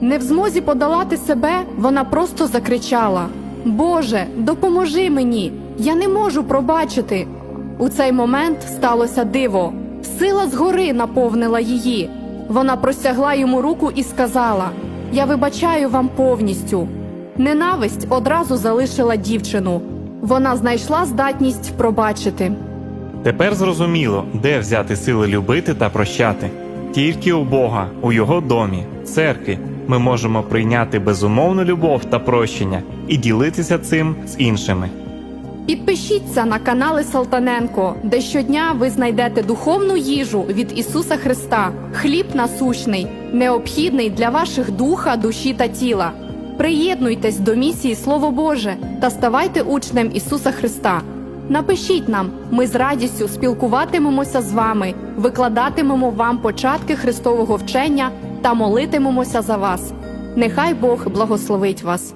Не в змозі подолати себе, вона просто закричала: Боже, допоможи мені! Я не можу пробачити. У цей момент сталося диво. Сила згори наповнила її. Вона простягла йому руку і сказала: Я вибачаю вам повністю. Ненависть одразу залишила дівчину. Вона знайшла здатність пробачити. Тепер зрозуміло, де взяти сили любити та прощати. Тільки у Бога, у Його домі, церкві, ми можемо прийняти безумовну любов та прощення і ділитися цим з іншими. Підпишіться на канали Салтаненко, де щодня ви знайдете духовну їжу від Ісуса Христа, хліб насущний, необхідний для ваших духа, душі та тіла. Приєднуйтесь до місії Слово Боже та ставайте учнем Ісуса Христа. Напишіть нам, ми з радістю спілкуватимемося з вами, викладатимемо вам початки Христового вчення та молитимемося за вас. Нехай Бог благословить вас.